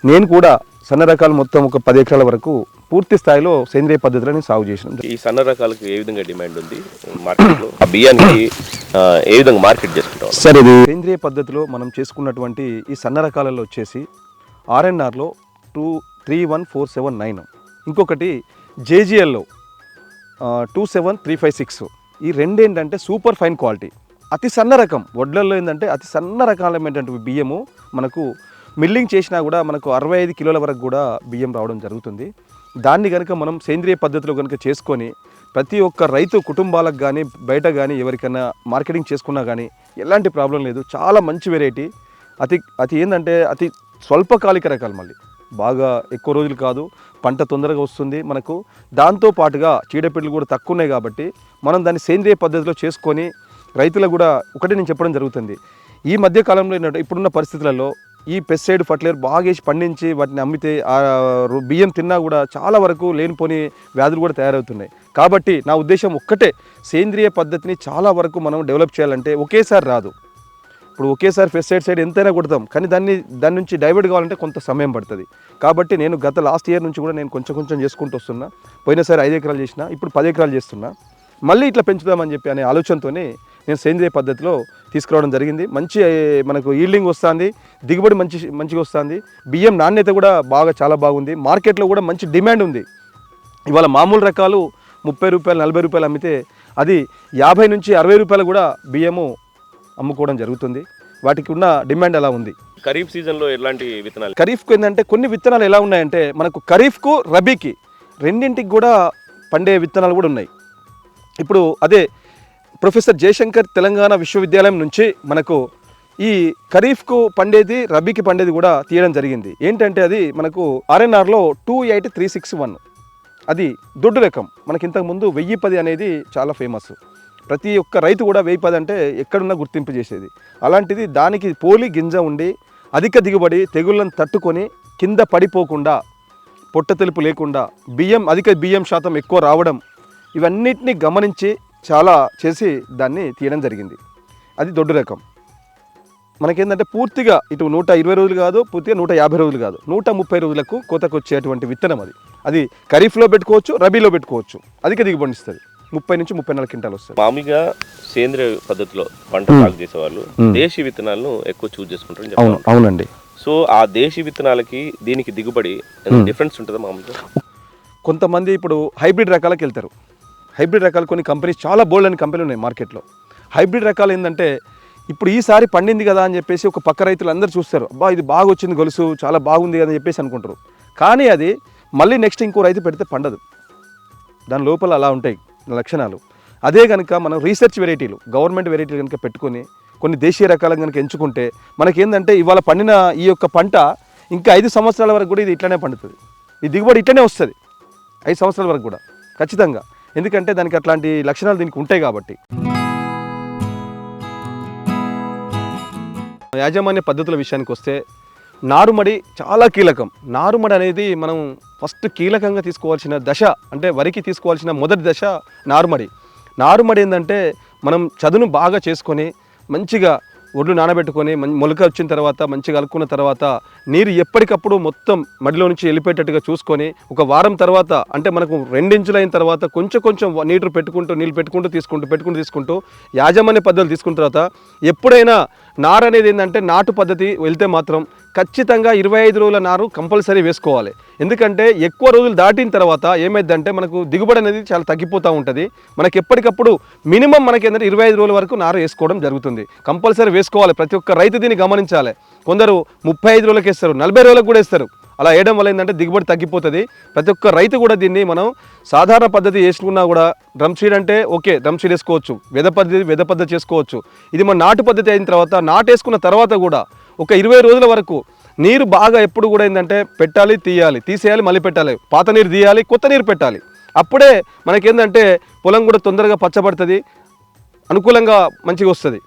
నేను కూడా సన్న రకాలు మొత్తం ఒక పది ఎకరాల వరకు పూర్తి స్థాయిలో సేంద్రియ పద్ధతిలో నేను సాగు చేసిన. ఈ సన్న రకాలకు ఏ విధంగా డిమాండ్ ఉంది? మార్కెట్లో ఆ బియ్యానికి ఏ విధంగా మార్కెట్ చేసుకుంటాం? సరే ఇది సేంద్రియ పద్ధతిలో మనం చేసుకున్నటువంటి ఈ సన్న రకాలలో వచ్చేసి ఆర్ఎన్ఆర్లో two three one four seven nine. ఇంకొకటి జేజిఎల్లో two seven three five six. ఈ రెండు ఏంటంటే సూపర్ ఫైన్ క్వాలిటీ. అతి సన్న రకం. వడ్లల్లో ఏంటంటే అతి సన్న రకాలమైనటువంటి బియ్యము మనకు మిల్లింగ్ చేసినా కూడా మనకు అరవై ఐదు కిలోల వరకు కూడా బియ్యం రావడం జరుగుతుంది. దాన్ని కనుక మనం సేంద్రియ పద్ధతిలో కనుక చేసుకొని ప్రతి ఒక్క రైతు కుటుంబాలకు కానీ బయట కానీ ఎవరికైనా మార్కెటింగ్ చేసుకున్నా కానీ ఎలాంటి ప్రాబ్లం లేదు. చాలా మంచి వెరైటీ. అతి అతి ఏంటంటే అతి స్వల్పకాలిక రకాలు మళ్ళీ. బాగా ఎక్కువ రోజులు కాదు. పంట తొందరగా వస్తుంది మనకు. దాంతో పాటుగా చీడపీడలు కూడా తక్కువ ఉన్నాయి కాబట్టి మనం దాన్ని సేంద్రియ పద్ధతిలో చేసుకొని రైతులకు కూడా ఒకటి నేను చెప్పడం జరుగుతుంది. ఈ మధ్య కాలంలో ఏంటంటే ఇప్పుడున్న పరిస్థితులలో ఈ పెస్సైడ్ ఫర్టిలైజర్ బాగా వేసి పండించి వాటిని అమ్మితే ఆ బియ్యం తిన్నా కూడా చాలా వరకు లేనిపోని వ్యాధులు కూడా తయారవుతున్నాయి. కాబట్టి నా ఉద్దేశం ఒక్కటే సేంద్రియ పద్ధతిని చాలా వరకు మనం డెవలప్ చేయాలంటే ఒకేసారి రాదు. ఇప్పుడు ఒకేసారి పెస్టిసైడ్ సైడ్ ఎంతైనా కొడతాం కానీ దాన్ని దాని నుంచి డైవర్ట్ కావాలంటే కొంత సమయం పడుతుంది. కాబట్టి నేను గత లాస్ట్ ఇయర్ నుంచి కూడా నేను కొంచెం కొంచెం చేసుకుంటూ వస్తున్నా. పోయినసారి ఐదు ఎకరాలు చేసిన ఇప్పుడు పది ఎకరాలు చేస్తున్నా. మళ్ళీ ఇట్లా పెంచుదామని చెప్పి అనే ఆలోచనతోనే నేను సేంద్రియ పద్ధతిలో తీసుకురావడం జరిగింది. మంచి మనకు ఈల్డింగ్ వస్తుంది. దిగుబడి మంచి మంచిగా వస్తుంది. బియ్యం నాణ్యత కూడా బాగా చాలా బాగుంది. మార్కెట్లో కూడా మంచి డిమాండ్ ఉంది. ఇవాళ మామూలు రకాలు ముప్పై రూపాయలు నలభై రూపాయలు అమ్మితే అది యాభై నుంచి అరవై రూపాయలు కూడా బియ్యము అమ్ముకోవడం జరుగుతుంది. వాటికి ఉన్న డిమాండ్ అలా ఉంది. ఖరీఫ్ సీజన్లో ఎలాంటి విత్తనాలు? ఖరీఫ్కు ఏంటంటే కొన్ని విత్తనాలు ఎలా ఉన్నాయంటే మనకు ఖరీఫ్కు రబీకి రెండింటికి కూడా పండే విత్తనాలు కూడా ఉన్నాయి. ఇప్పుడు అదే ప్రొఫెసర్ జయశంకర్ తెలంగాణ విశ్వవిద్యాలయం నుంచి మనకు ఈ ఖరీఫ్కు పండేది రబీకి పండేది కూడా తీయడం జరిగింది. ఏంటంటే అది మనకు ఆర్ఎన్ఆర్లో two eight three six one. అది దొడ్డు రకం. మనకి ఇంతకుముందు వెయ్యి పది అనేది చాలా ఫేమస్. ప్రతి ఒక్క రైతు కూడా వెయ్యి పది అంటే ఎక్కడున్నా గుర్తింపు చేసేది. అలాంటిది దానికి పోలి గింజ ఉండి అధిక దిగుబడి తెగుళ్ళను తట్టుకొని కింద పడిపోకుండా పొట్ట తెలుపు లేకుండా బియ్యం అధిక బియ్యం శాతం ఎక్కువ రావడం ఇవన్నిటిని గమనించి చాలా చేసి దాన్ని తీయడం జరిగింది. అది దొడ్డు రకం. మనకేంటంటే పూర్తిగా ఇటు నూట ఇరవై రోజులు కాదు పూర్తిగా నూట యాభై రోజులు కాదు. నూట ముప్పై రోజులకు కోతకు వచ్చేటువంటి విత్తనం అది. అది ఖరీఫ్లో పెట్టుకోవచ్చు రబీలో పెట్టుకోవచ్చు. అధిక దిగుబడి ఇస్తుంది. ముప్పై నుంచి ముప్పై నాలుగు క్వింటాలు వస్తుంది. మామూలుగా సేంద్రియ పద్ధతిలో పంట సాగు చేసేవాళ్ళు దేశీ విత్తనాలను ఎక్కువ చూస్ చేసుకుంటారని చెప్తా అవును అవునండి. సో ఆ దేశీ విత్తనాలకి దీనికి దిగుబడి డిఫరెన్స్ ఉంటుందా మామూలుగా? కొంతమంది ఇప్పుడు హైబ్రిడ్ రకాలకు వెళ్తారు. హైబ్రిడ్ రకాలు కొన్ని కంపెనీస్ చాలా బోల్డ్ అని కంపెనీలు ఉన్నాయి మార్కెట్లో. హైబ్రిడ్ రకాలు ఏంటంటే ఇప్పుడు ఈసారి పండింది కదా అని చెప్పేసి ఒక పక్క రైతులు అందరూ చూస్తారు అబ్బా ఇది బాగా వచ్చింది గొలుసు చాలా బాగుంది కదా అని చెప్పేసి అనుకుంటారు. కానీ అది మళ్ళీ నెక్స్ట్ ఇంకో రైతు పెడితే పండదు. దాని లోపల అలా ఉంటాయి లక్షణాలు. అదే కనుక మనం రీసెర్చ్ వెరైటీలు గవర్నమెంట్ వెరైటీలు కనుక పెట్టుకొని కొన్ని దేశీయ రకాలను కనుక ఎంచుకుంటే మనకేందంటే ఇవాళ పండిన ఈ యొక్క పంట ఇంకా ఐదు సంవత్సరాల వరకు కూడా ఇది ఇట్లనే పండుతుంది. ఈ దిగుబడి ఇట్లనే వస్తుంది. ఐదు సంవత్సరాల వరకు కూడా. ఖచ్చితంగా. ఎందుకంటే దానికి అట్లాంటి లక్షణాలు దీనికి ఉంటాయి కాబట్టి. యాజమాన్య పద్ధతుల విషయానికి వస్తే నారుమడి చాలా కీలకం. నారుమడి అనేది మనం ఫస్ట్ కీలకంగా తీసుకోవాల్సిన దశ అంటే వరికి తీసుకోవాల్సిన మొదటి దశ నారుమడి. నారుమడి ఏంటంటే మనం చదును బాగా చేసుకొని మంచిగా ఒడ్లు నానబెట్టుకొని మొలక వచ్చిన తర్వాత మంచిగా కలుపుకున్న తర్వాత నీరు ఎప్పటికప్పుడు మొత్తం మడిలో నుంచి వెళ్ళిపోయేటట్టుగా చూసుకొని ఒక వారం తర్వాత అంటే మనకు రెండించులు అయిన తర్వాత కొంచెం కొంచెం వ- నీరు పెట్టుకుంటూ నీళ్ళు పెట్టుకుంటూ తీసుకుంటూ పెట్టుకుంటూ తీసుకుంటూ యాజమాన్య పద్ధతులు తీసుకున్న తర్వాత ఎప్పుడైనా నారు అనేది ఏంటంటే నాటు పద్ధతి వెళ్తే మాత్రం ఖచ్చితంగా ఇరవై ఐదు రోజుల నారు కంపల్సరీ వేసుకోవాలి. ఎందుకంటే ఎక్కువ రోజులు దాటిన తర్వాత ఏమైందంటే మనకు దిగుబడి అనేది చాలా తగ్గిపోతూ ఉంటుంది. మనకి ఎప్పటికప్పుడు మినిమం మనకి ఏంటంటే ఇరవై ఐదు రోజుల వరకు నారు వేసుకోవడం జరుగుతుంది. కంపల్సరీ వేసుకోవాలి. ప్రతి ఒక్క రైతు దీన్ని గమనించాలి. కొందరు ముప్పై ఐదు రోజులకు వేస్తారు నలభై రోజులకు కూడా వేస్తారు. అలా వేయడం వల్ల ఏంటంటే దిగుబడి తగ్గిపోతుంది. ప్రతి ఒక్క రైతు కూడా దీన్ని మనం సాధారణ పద్ధతి వేసుకున్నా కూడా డ్రమ్ సీడ్ అంటే ఓకే డ్రమ్ సీడ్ వేసుకోవచ్చు. వెద పద్ధతి వెద పద్ధతి చేసుకోవచ్చు. ఇది మన నాటు పద్ధతి అయిన తర్వాత నాటు వేసుకున్న తర్వాత కూడా ఒక ఇరవై రోజుల వరకు నీరు బాగా ఎప్పుడు కూడా ఏంటంటే పెట్టాలి తీయాలి. తీసేయాలి మళ్ళీ పెట్టాలి. పాత నీరు తీయాలి కొత్త నీరు పెట్టాలి. అప్పుడే మనకేంటంటే పొలం కూడా తొందరగా పచ్చబడుతుంది అనుకూలంగా మంచిగా వస్తుంది.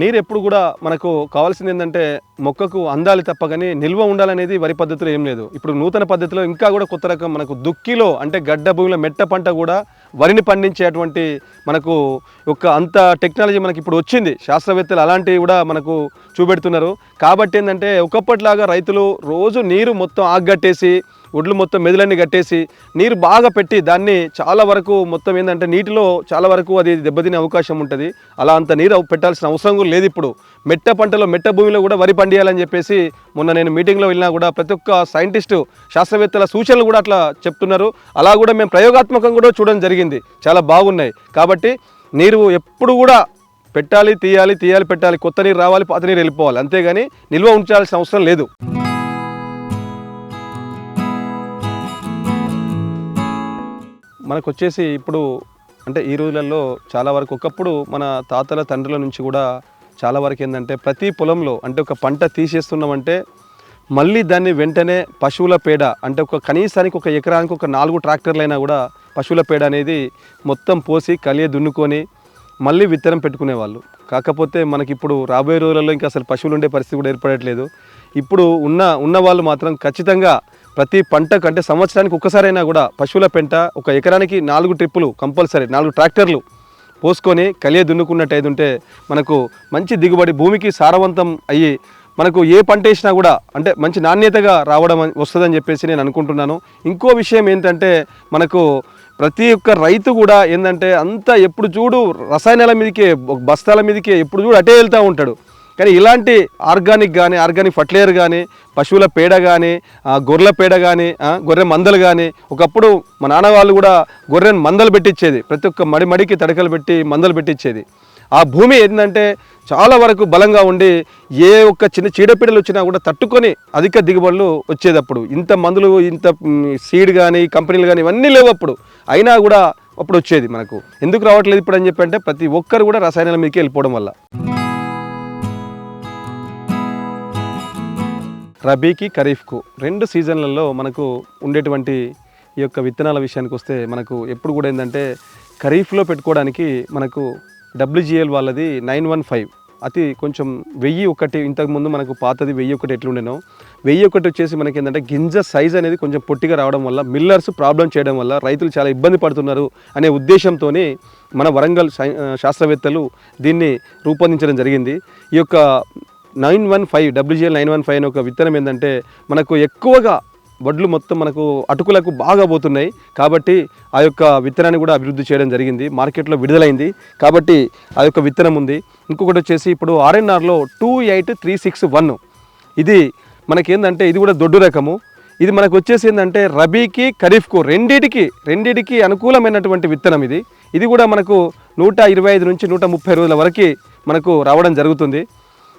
నీరు ఎప్పుడు కూడా మనకు కావాల్సింది ఏంటంటే మొక్కకు అందాలి తప్ప కానీ నిల్వ ఉండాలనేది వరి పద్ధతిలో ఏం లేదు. ఇప్పుడు నూతన పద్ధతిలో ఇంకా కూడా కొత్త రకం మనకు దుక్కిలో అంటే గడ్డ భూమిలో మెట్ట పంట కూడా వరిని పండించేటువంటి మనకు ఒక అంత టెక్నాలజీ మనకి ఇప్పుడు వచ్చింది. శాస్త్రవేత్తలు అలాంటివి కూడా మనకు చూపెడుతున్నారు. కాబట్టి ఏంటంటే ఒకప్పటిలాగా రైతులు రోజు నీరు మొత్తం ఆగ్గట్టేసి ఒడ్లు మొత్తం మెదులన్నీ కట్టేసి నీరు బాగా పెట్టి దాన్ని చాలా వరకు మొత్తం ఏంటంటే నీటిలో చాలా వరకు అది దెబ్బతినే అవకాశం ఉంటుంది. అలా అంత నీరు పెట్టాల్సిన అవసరం కూడా లేదు ఇప్పుడు. మెట్ట పంటలో మెట్ట భూమిలో కూడా వరి పండియాలని చెప్పేసి మొన్న నేను మీటింగ్లో వెళ్ళినా కూడా ప్రతి ఒక్క సైంటిస్టు శాస్త్రవేత్తల సూచనలు కూడా అట్లా చెప్తున్నారు. అలా కూడా మేము ప్రయోగాత్మకంగా కూడా చూడడం జరిగింది. చాలా బాగున్నాయి. కాబట్టి నీరు ఎప్పుడు కూడా పెట్టాలి తీయాలి తీయాలి పెట్టాలి. కొత్త నీరు రావాలి పాత నీరు వెళ్ళిపోవాలి. అంతేగాని నిల్వ ఉంచాల్సిన అవసరం లేదు. మనకు వచ్చేసి ఇప్పుడు అంటే ఈ రోజులలో చాలా వరకు ఒకప్పుడు మన తాతల తండ్రుల నుంచి కూడా చాలా వరకు ఏంటంటే ప్రతి పొలంలో అంటే ఒక పంట తీసేస్తున్నామంటే మళ్ళీ దాన్ని వెంటనే పశువుల పేడ అంటే ఒక కనీసానికి ఒక ఎకరానికి ఒక నాలుగు ట్రాక్టర్లైనా కూడా పశువుల పేడ అనేది మొత్తం పోసి కలియ దున్నుకొని మళ్ళీ విత్తనం పెట్టుకునేవాళ్ళు. కాకపోతే మనకి ఇప్పుడు రాబోయే రోజులలో ఇంకా అసలు పశువులు ఉండే పరిస్థితి కూడా ఏర్పడట్లేదు. ఇప్పుడు ఉన్న ఉన్న వాళ్ళు మాత్రం ఖచ్చితంగా ప్రతి పంటకు అంటే సంవత్సరానికి ఒక్కసారైనా కూడా పశువుల పెంట ఒక ఎకరానికి నాలుగు ట్రిప్పులు కంపల్సరీ నాలుగు ట్రాక్టర్లు పోసుకొని కలియ దున్నుకున్నట్టయితే ఉంటే మనకు మంచి దిగుబడి భూమికి సారవంతం అయ్యి మనకు ఏ పంట వేసినా కూడా అంటే మంచి నాణ్యతగా రావడం వస్తుందని చెప్పేసి నేను అనుకుంటున్నాను. ఇంకో విషయం ఏంటంటే మనకు ప్రతి ఒక్క రైతు కూడా ఏంటంటే అంతా ఎప్పుడు చూడు రసాయనాల మీదకే బస్తాల మీదకే ఎప్పుడు చూడు అటే వెళ్తూ ఉంటాడు. కానీ ఇలాంటి ఆర్గానిక్ కానీ ఆర్గానిక్ ఫర్టిలైజర్ కానీ పశువుల పేడ కానీ గొర్రెల పేడ కానీ గొర్రె మందలు కానీ ఒకప్పుడు మా నాన్న వాళ్ళు కూడా గొర్రెని మందలు పెట్టించేది ప్రతి ఒక్క మడి మడికి తడకలు పెట్టి మందలు పెట్టించేది ఆ భూమి ఏంటంటే చాలా వరకు బలంగా ఉండి ఏ ఒక్క చిన్న చీడపీడలు వచ్చినా కూడా తట్టుకొని అధిక దిగుబడులు వచ్చేది అప్పుడు ఇంత మందులు ఇంత సీడ్ కానీ కంపెనీలు కానీ ఇవన్నీ లేవు అప్పుడు. అయినా కూడా అప్పుడు వచ్చేది మనకు. ఎందుకు రావట్లేదు ఇప్పుడు అని చెప్పి అంటే ప్రతి ఒక్కరు కూడా రసాయనాల మీదకి వెళ్ళిపోవడం వల్ల. రబీకి ఖరీఫ్కు రెండు సీజన్లలో మనకు ఉండేటువంటి ఈ యొక్క విత్తనాల విషయానికి వస్తే మనకు ఎప్పుడు కూడా ఏంటంటే ఖరీఫ్లో పెట్టుకోవడానికి మనకు డబ్ల్యూజిఎల్ వాళ్ళది నైన్ వన్ ఫైవ్. అతి కొంచెం వెయ్యి ఒకటి ఇంతకుముందు మనకు పాతది వెయ్యి ఒకటి ఎట్లుండేనో వెయ్యి ఒకటి వచ్చేసి మనకి ఏంటంటే గింజ సైజ్ అనేది కొంచెం పొట్టిగా రావడం వల్ల మిల్లర్స్ ప్రాబ్లం చేయడం వల్ల రైతులు చాలా ఇబ్బంది పడుతున్నారు అనే ఉద్దేశంతో మన వరంగల్ శాస్త్రవేత్తలు దీన్ని రూపొందించడం జరిగింది. ఈ యొక్క nine one five WGL nine one five అనే ఒక విత్తనం ఏంటంటే మనకు ఎక్కువగా వడ్లు మొత్తం మనకు అటుకులకు బాగా పోతున్నాయి. కాబట్టి ఆ యొక్క విత్తనాన్ని కూడా అభివృద్ధి చేయడం జరిగింది. మార్కెట్లో విడుదలైంది. కాబట్టి ఆ యొక్క విత్తనం ఉంది. ఇంకొకటి వచ్చేసి ఇప్పుడు ఆర్ఎన్ఆర్లో two eight three six one. ఇది మనకేందంటే ఇది కూడా దొడ్డు రకము. ఇది మనకు వచ్చేసి ఏంటంటే రబీకి ఖరీఫ్కు రెండిటికి రెండిటికి అనుకూలమైనటువంటి విత్తనం ఇది. ఇది కూడా మనకు నూట ఇరవై ఐదు నుంచి నూట ముప్పై రోజుల వరకు మనకు రావడం జరుగుతుంది.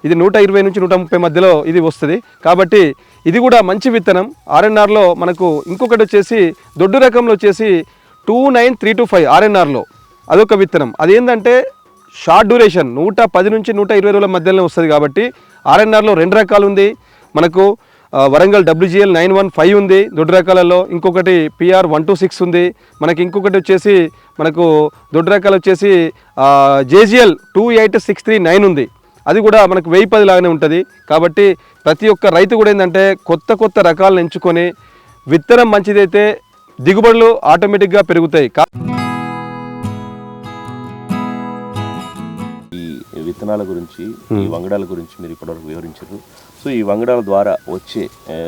ఇది నూట ఇరవై నుంచి నూట ముప్పై మధ్యలో ఇది వస్తుంది. కాబట్టి ఇది కూడా మంచి విత్తనం. ఆర్ఎన్ఆర్లో మనకు ఇంకొకటి వచ్చేసి దొడ్డు రకంలో వచ్చేసి two nine three two five ఆర్ఎన్ఆర్లో అదొక విత్తనం. అదేంటంటే షార్ట్ డ్యూరేషన్ నూట పది నుంచి నూట ఇరవై రోజుల మధ్యలో వస్తుంది కాబట్టి ఆర్ఎన్ఆర్లో రెండు రకాలు ఉంది. మనకు Warangal WGL nine one five ఉంది. దొడ్డు రకాలలో ఇంకొకటి పిఆర్ వన్ టూ సిక్స్ ఉంది. మనకి ఇంకొకటి వచ్చేసి మనకు దొడ్డు రకాలు వచ్చేసి JGL two eight six three nine ఉంది. అది కూడా మనకు వెయ్యి పది లాగానే ఉంటుంది. కాబట్టి ప్రతి ఒక్క రైతు కూడా ఏంటంటే కొత్త కొత్త రకాలను ఎంచుకొని విత్తనం మంచిదైతే దిగుబడులు ఆటోమేటిక్గా పెరుగుతాయి. ఈ విత్తనాల గురించి ఈ వంగడాల గురించి మీరు ఇప్పటివరకు వివరించారు. సో ఈ వంగడాల ద్వారా వచ్చే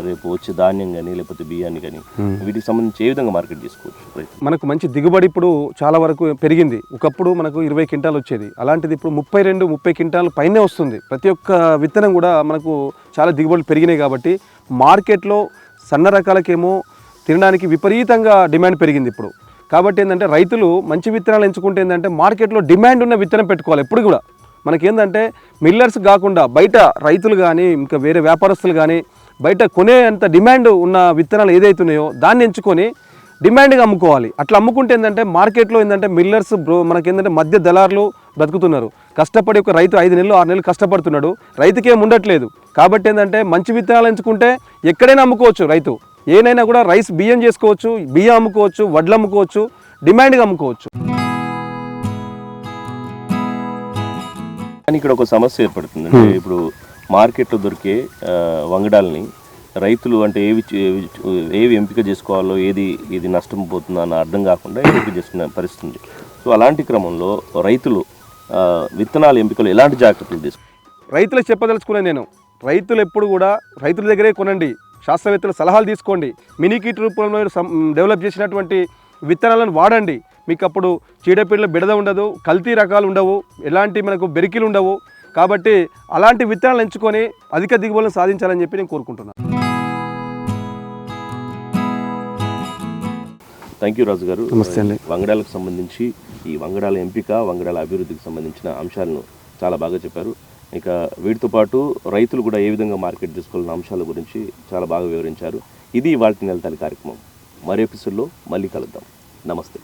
రేపు వచ్చే ధాన్యం కానీ లేకపోతే బియ్యాన్ని కానీ వీటికి సంబంధించి ఏ విధంగా మార్కెట్ చేసుకోవచ్చు మనకు మంచి దిగుబడి ఇప్పుడు చాలా వరకు పెరిగింది. ఒకప్పుడు మనకు ఇరవై క్వింటాలు వచ్చేది. అలాంటిది ఇప్పుడు ముప్పై రెండు ముప్పై క్వింటాలు పైనే వస్తుంది. ప్రతి ఒక్క విత్తనం కూడా మనకు చాలా దిగుబడులు పెరిగినాయి కాబట్టి మార్కెట్లో సన్న రకాలకేమో తినడానికి విపరీతంగా డిమాండ్ పెరిగింది ఇప్పుడు. కాబట్టి ఏంటంటే రైతులు మంచి విత్తనాలు ఎంచుకుంటే ఏంటంటే మార్కెట్లో డిమాండ్ ఉన్న విత్తనం పెట్టుకోవాలి ఎప్పుడు కూడా. మనకేందంటే మిల్లర్స్ కాకుండా బయట రైతులు కానీ ఇంకా వేరే వ్యాపారస్తులు కానీ బయట కొనే అంత డిమాండ్ ఉన్న విత్తనాలు ఏదైతున్నాయో దాన్ని ఎంచుకొని డిమాండ్గా అమ్ముకోవాలి. అట్లా అమ్ముకుంటే ఏంటంటే మార్కెట్లో ఏంటంటే మిల్లర్స్ బ్రో మనకేంటంటే మధ్య దళారులు బ్రతుకుతున్నారు. కష్టపడి ఒక రైతు ఐదు నెలలు ఆరు నెలలు కష్టపడుతున్నాడు. రైతుకేం ఉండట్లేదు. కాబట్టి ఏంటంటే మంచి విత్తనాలు ఎంచుకుంటే ఎక్కడైనా అమ్ముకోవచ్చు రైతు. ఏనైనా కూడా రైస్ బియ్యం చేసుకోవచ్చు బియ్యం అమ్ముకోవచ్చు వడ్లు అమ్ముకోవచ్చు డిమాండ్గా అమ్ముకోవచ్చు. కానీ ఇక్కడ ఒక సమస్య ఏర్పడుతుంది అంటే ఇప్పుడు మార్కెట్లో దొరికే వంగడాల్ని రైతులు అంటే ఏవి ఏవి ఎంపిక చేసుకోవాలో ఏది ఇది నష్టం పోతుందో అని అర్థం కాకుండా ఎంపిక చేసుకునే పరిస్థితి ఉంది సో అలాంటి క్రమంలో రైతులు విత్తనాల ఎంపికలు ఎలాంటి జాగ్రత్తలు తీసుకుంటారు రైతులకు చెప్పదలుచుకున్నాను నేను. రైతులు ఎప్పుడు కూడా రైతుల దగ్గరే కొనండి. శాస్త్రవేత్తల సలహాలు తీసుకోండి. మినీ కిట్ రూపంలో డెవలప్ చేసినటువంటి విత్తనాలను వాడండి. మీకు అప్పుడు చీడపీడల బిడద ఉండదు కల్తీ రకాలు ఉండవు ఎలాంటి మనకు బెరికిలు ఉండవు. కాబట్టి అలాంటి విత్తనాలు ఎంచుకొని అధిక దిగుబడులను సాధించాలని చెప్పి నేను కోరుకుంటున్నాను. థ్యాంక్ యూ రాజు గారు. నమస్తే అండి. వంగడాలకు సంబంధించి ఈ వంగడాల ఎంపిక వంగడాల అభివృద్ధికి సంబంధించిన అంశాలను చాలా బాగా చెప్పారు. ఇక వీటితో పాటు రైతులు కూడా ఏ విధంగా మార్కెట్ చేసుకోవాలన్న అంశాల గురించి చాలా బాగా వివరించారు. ఇది వాటి నెలతాలి కార్యక్రమం. మరో ఎపిసోడ్లో మళ్ళీ కలుద్దాం. నమస్తే